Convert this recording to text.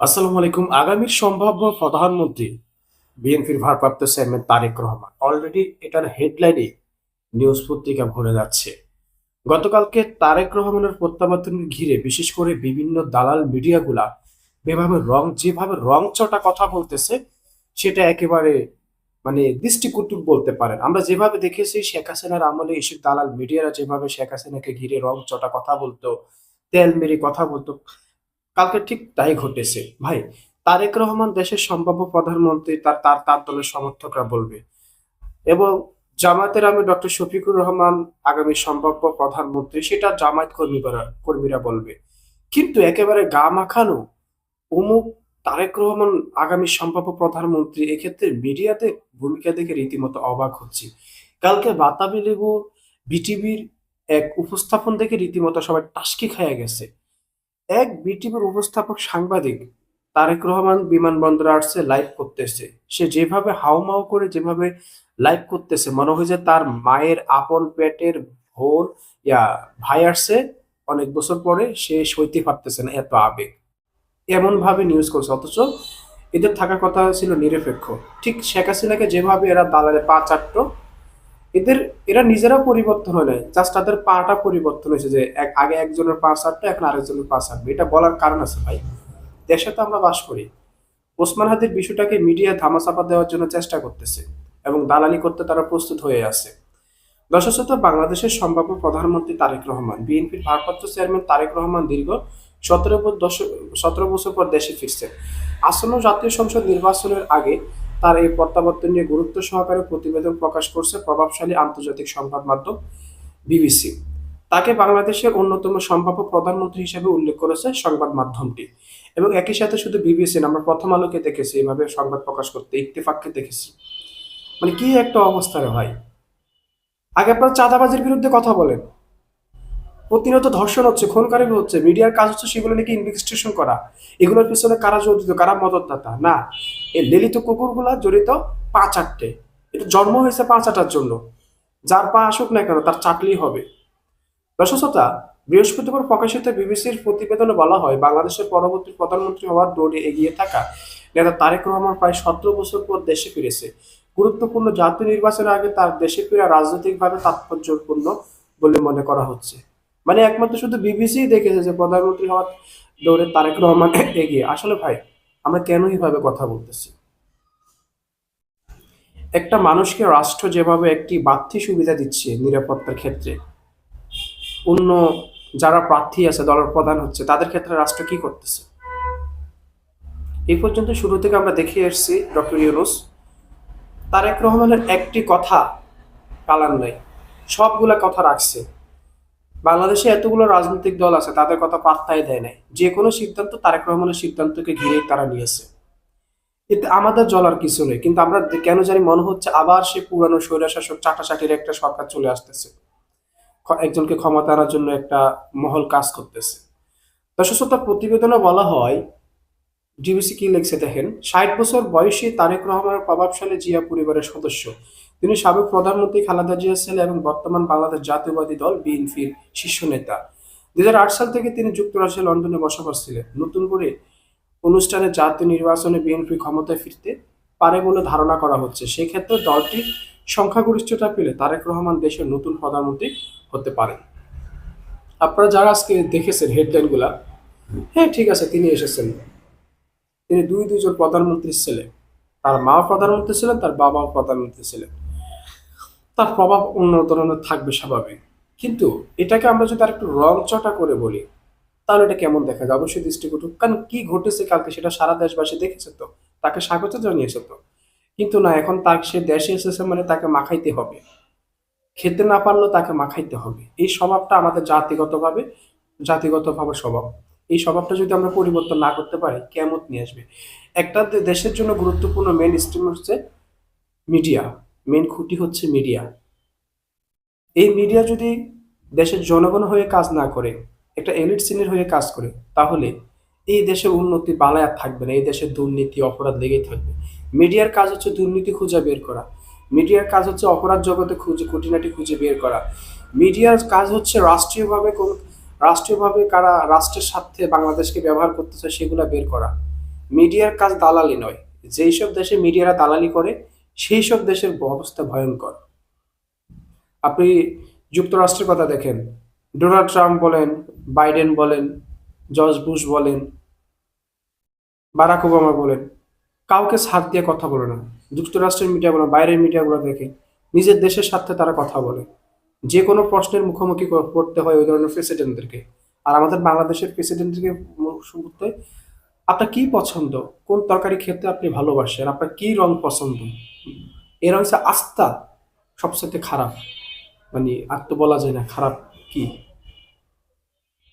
আসসালামু আলাইকুম। আগামীর সম্ভাব্য প্রধানমন্ত্রী বিএনপির ভারপ্রাপ্ত চেয়ারম্যান তারেক রহমান। অলরেডি এটার হেডলাইনে নিউজ পত্রিকা ভরে যাচ্ছে। গতকালকে তারেক রহমানের প্রত্যাবর্তন ঘিরে বিশেষ করে বিভিন্ন দালাল মিডিয়াগুলা যেভাবে রং যেভাবে রং চটা কথা বলতেছে, সেটা একেবারে মানে দৃষ্টিকটুক বলতে পারেন। আমরা যেভাবে দেখেছি শেখ হাসিনার আমলে এসব দালাল মিডিয়ারা যেভাবে শেখ হাসিনাকে ঘিরে রং চটা কথা বলতো, তেল মেরে কথা বলতো কালকে ঠিক তাই ঘটেছে। ভাই, তারেক রহমান দেশের সম্ভাব্য প্রধানমন্ত্রী, তার তার তার দলের সমর্থকরা বলবে। এবং জামায়াতের আমি ডক্টর শফিকুর রহমান আগামী সম্ভাব্য প্রধানমন্ত্রী, সেটা জামায়াত কর্মীরা কর্মীরা বলবে। কিন্তু একেবারে গা মাখানো অমুক তারেক রহমান আগামী সম্ভাব্য প্রধানমন্ত্রী, এক্ষেত্রে মিডিয়াতে ভূমিকা দেখে রীতিমতো অবাক হচ্ছি। কালকে বাতাবি লেবু, বিটিভির এক উপস্থাপন দেখে রীতিমতো সবাই টাসকি খাইয়া গেছে। এক বিটিভির উপস্থাপক সাংবাদিক তারেক রহমান বিমানবন্দরে আসছে লাইভ করতেছে। সে যেভাবে হাউমাউ করে যেভাবে লাইভ করতেছে, মনে হয় যে তার মায়ের আপন পেটের ভোর, ইয়া, ভাই আসছে, অনেক বছর পরে সে সইতে পারতেছে না, এত আবেগ। এমন ভাবে নিউজ করছে, অথচ এদের থাকার কথা ছিল নিরপেক্ষ। ঠিক শেখ হাসিনাকে যেভাবে এরা দালালে পা চাটতো এদের, এরা নিজেরা পরিবর্তন হয় নাই। জাস্ট তাদের পাটা পরিবর্তন হয়েছে যে আগে একজনের পা চাটতো এখন আরেকজনের পা চাটবে এটা বলার কারণ আছে ভাই। দেশে তো আমরা বাস করি। ওসমান হাদির বিষয়টাকে মিডিয়া ধামাচাপা দেওয়ার জন্য চেষ্টা করতেছে এবং দালালি করতে তারা প্রস্তুত হয়ে আছে। দশশত বাংলাদেশের সম্ভাব্য প্রধানমন্ত্রী তারেক রহমান, বিএনপির ভারপ্রাপ্ত চেয়ারম্যান তারেক রহমান দীর্ঘ সতেরো দশ, সতেরো বছর পর দেশে ফিরছেন। আসন্ন জাতীয় সংসদ নির্বাচনের আগে তার এই প্রত্যাবর্তন নিয়ে গুরুত্ব সহকারে প্রতিবেদন প্রকাশ করছে প্রভাবশালী আন্তর্জাতিক সংবাদ মাধ্যম বিবিসি। তাকে বাংলাদেশের অন্যতম সম্ভাব্য প্রধানমন্ত্রী হিসেবে উল্লেখ করেছে সংবাদ মাধ্যমটি। এবং একই সাথে শুধু বিবিসি না, আমরা প্রথম আলোকে দেখেছি এইভাবে সংবাদ প্রকাশ করতে ইত্তেফাককে দেখেছি। মানে কি একটা অবস্থা রে ভাই। আগে আপনারা চাঁদাবাজির বিরুদ্ধে কথা বলেন। প্রতিনিয়ত ধর্ষণ হচ্ছে খুনকারি হচ্ছে, মিডিয়ার কাজ হচ্ছে সেগুলো নাকি ইনভেস্টিগেশন করা? এগুলোর পিছনে কারা জড়িত? কারা মদতদাতা? না, এই লেলিত কুকুরগুলা জড়িত পাঁচ আটটে। এটা জন্ম হয়েছে পাঁচ চাটার জন্য। যার পা আসুক না কেন, তার চাটলেই হবে। দর্শকতা, বৃহস্পতিবার প্রকাশিত বিবিসির প্রতিবেদনে বলা হয়, বাংলাদেশের পরবর্তী প্রধানমন্ত্রী হওয়ার দৌড়ে এগিয়ে থাকা নেতা তারেক রহমান প্রায় সতেরো বছর পর দেশে ফিরেছে। গুরুত্বপূর্ণ জাতীয় নির্বাচনের আগে তার দেশে ফেরা রাজনৈতিকভাবে তাৎপর্যপূর্ণ বলে মনে করা হচ্ছে। মানে একমাত্র শুধু বিবিসি দেখেছে যে প্রধানমন্ত্রী হওয়ার দৌড়ে তারেক রহমান এগিয়ে। আসলে ভাই, আমরা কেন এইভাবে কথা বলতেছি? একটা মানুষকে রাষ্ট্র যেভাবে একটি বাড়তি সুবিধা দিচ্ছে নিরাপত্তার ক্ষেত্রে, অন্য যারা প্রার্থী আছে, দলের প্রধান হচ্ছে, তাদের ক্ষেত্রে রাষ্ট্র কি করতেছে? এই পর্যন্ত শুরু থেকে আমরা দেখে এসেছি ডক্টর ইউনুস, তারেক রহমানের একটি কথা কালার নাই, সবগুলা কথা রাখছে। বাংলাদেশে এতগুলো রাজনৈতিক দল আছে, তাদের কথা পাত্তাই দেয় নাই। যে কোনো সিদ্ধান্ত তারেক রহমানের সিদ্ধান্তকে ঘিরেই তারা নিয়েছে। এতে আমাদের জলার কিছু নেই, কিন্তু আমরা কেন জানি মনে হচ্ছে আবার সে পুরানো স্বৈরাশাসক চাটাচাটির একটা সরকার চলে আসতেছে। একজনকে ক্ষমতা আনার জন্য একটা মহল কাজ করতেছে। দর্শকতা প্রতিবেদনে বলা হয় ডিবিসি কি লিখছে, দেখেন, ষাট বছর বয়সী তারেক রহমানের প্রভাবশালী জিয়া পরিবারের সদস্য। তিনি সাবেক প্রধানমন্ত্রী খালেদা জিয়ার ছেলে এবং বর্তমান বাংলাদেশ জাতীয়বাদী দল বিএনপির শীর্ষ নেতা। দুই সাল থেকে তিনি যুক্তরাষ্ট্রের লন্ডনে বসবাস ছিলেন। নতুন করে অনুষ্ঠানে জাতীয় নির্বাচনে বিএনপি ক্ষমতায় ফিরতে পারে বলে ধারণা করা হচ্ছে। সেক্ষেত্রে দলটির সংখ্যাগরিষ্ঠতা পেলে তারেক রহমান দেশের নতুন প্রধানমন্ত্রী হতে পারেন। আপনারা যারা আজকে দেখেছেন হেডলাইনগুলা হ্যাঁ ঠিক আছে, তিনি এসেছেন। তিনি দুই দুইজন প্রধানমন্ত্রীর ছেলে। তার মা প্রধানমন্ত্রী ছিলেন তার বাবাও প্রধানমন্ত্রী ছিলেন তার প্রভাব অন্য ধরনের থাকবে স্বাভাবিক। কিন্তু এটাকে আমরা যদি আর একটু রং চটা করে বলি, তাহলে এটা কেমন দেখা যায়? অবশ্যই দৃষ্টিকটু কারণ কি ঘটেছে কালকে সেটা সারা দেশবাসী দেখেছে তো। তাকে স্বাগত জানিয়েছে তো। কিন্তু না, এখন তাকে সে দেশে এসেছে মানে তাকে মাখাইতে হবে। খেতে না পারলেও তাকে মাখাইতে হবে। এই স্বভাবটা আমাদের জাতিগতভাবে জাতিগতভাবে স্বভাব। এই স্বভাবটা যদি আমরা পরিবর্তন না করতে পারি কেমন নিয়ে আসবে। একটা দেশের জন্য গুরুত্বপূর্ণ মেন স্ট্রিম হচ্ছে মিডিয়া মেন খুঁটি হচ্ছে মিডিয়া এই মিডিয়া যদি দেশের জনগণ হয়ে কাজ না করে, একটা এলিট শ্রেণির হয়ে কাজ করে, তাহলে এই দেশের উন্নতি বালায় আর থাকবে না, এই দেশের দুর্নীতি, অপরাধ লেগেই থাকবে। মিডিয়ার কাজ হচ্ছে দুর্নীতি খুঁজে বের করা। মিডিয়ার কাজ হচ্ছে অপরাধ জগতে খুঁজে, খুঁটিনাটি খুঁজে বের করা। মিডিয়ার কাজ হচ্ছে রাষ্ট্রীয়ভাবে কোন রাষ্ট্রীয়ভাবে কারা রাষ্ট্রের স্বার্থে বাংলাদেশকে ব্যবহার করতেছে সেগুলো বের করা। মিডিয়ার কাজ দালালি নয়। যেই সব দেশে মিডিয়ারা দালালি করে, সেই সব দেশের অবস্থা ভয়ঙ্কর। আপনি যুক্তরাষ্ট্রের কথা দেখেন। ডোনাল্ড ট্রাম্প বলেন, বাইডেন বলেন, জর্জ বুশ বলেন, বারাক ওবামা বলেন, কাউকে ছাড় দিয়ে কথা বলে না। যুক্তরাষ্ট্রের মিডিয়াগুলো, বাইরের মিডিয়াগুলো দেখে নিজের দেশের স্বার্থে তারা কথা বলে। যে কোনো প্রশ্নের মুখোমুখি পড়তে হয় ওই ধরনের প্রেসিডেন্টদেরকে আর আমাদের বাংলাদেশের প্রেসিডেন্টদেরকে করতে আপনার কি পছন্দ? কোন তরকারি খেতে আপনি ভালোবাসেন? আপনার কি রং পছন্দ? এর হচ্ছে আস্থা সবচেয়ে খারাপ। মানে আর তো বলা যায় না, খারাপ কি?